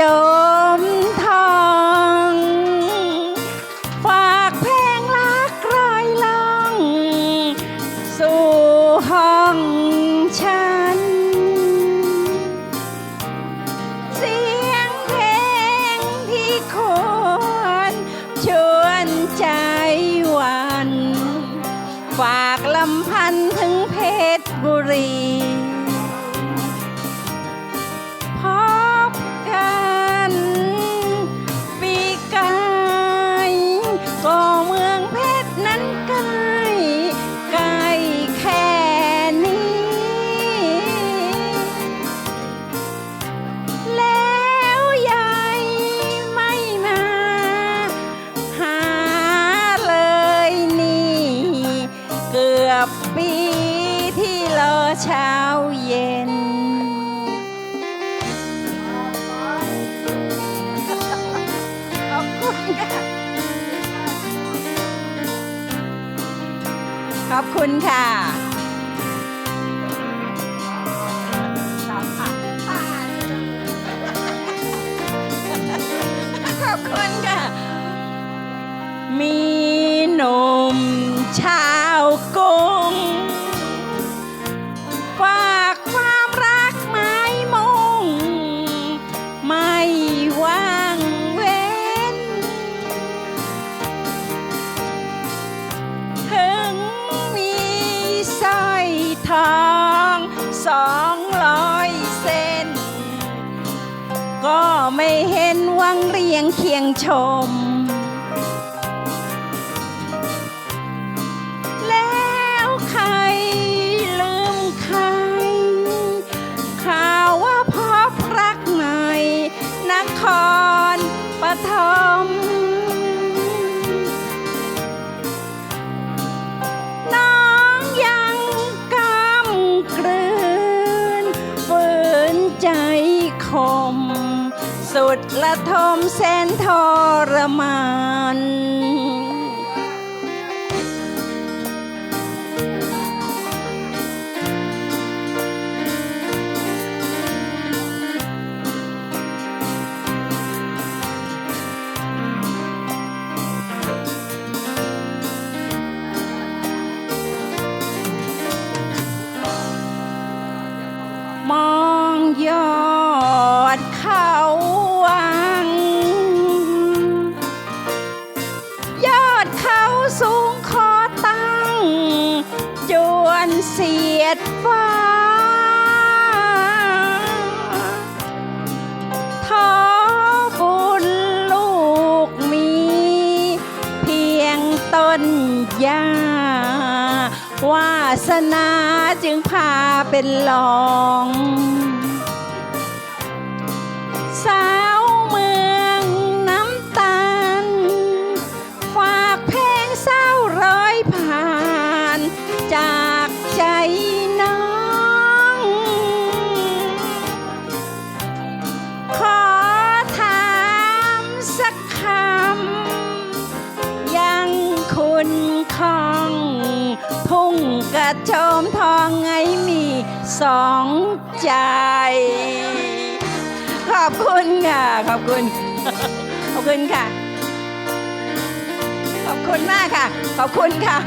จมทอง ฝากเพลงรักรอยล่อง สู่ห้องฉัน เสียงเพลงที่ควรชวนใจหวัน ฝากลำพันธ์ถึงเพชรบุรี ขอบคุณค่ะขอบคุณค่ะ มีหนุ่มชาวก ก็ไม่เห็นวังเรียงเคียงชม แล้วใครลืมใคร ข่าวว่าพบรักใหม่นครปฐม สุดละทมแสนทรมาน เสียดฟ้า ท้อบุญลูกมี เพียงต้นหญ้าวาสนาจึงพาเป็นลองสา จากใจน้องขอถามสักคำ ยังคุณคองทุ่งกระโจมทองไงมีสองใจ ขอบคุณค่ะ ขอบคุณ ขอบคุณค่ะ ขอบคุณมากค่ะ ขอบคุณค่ะ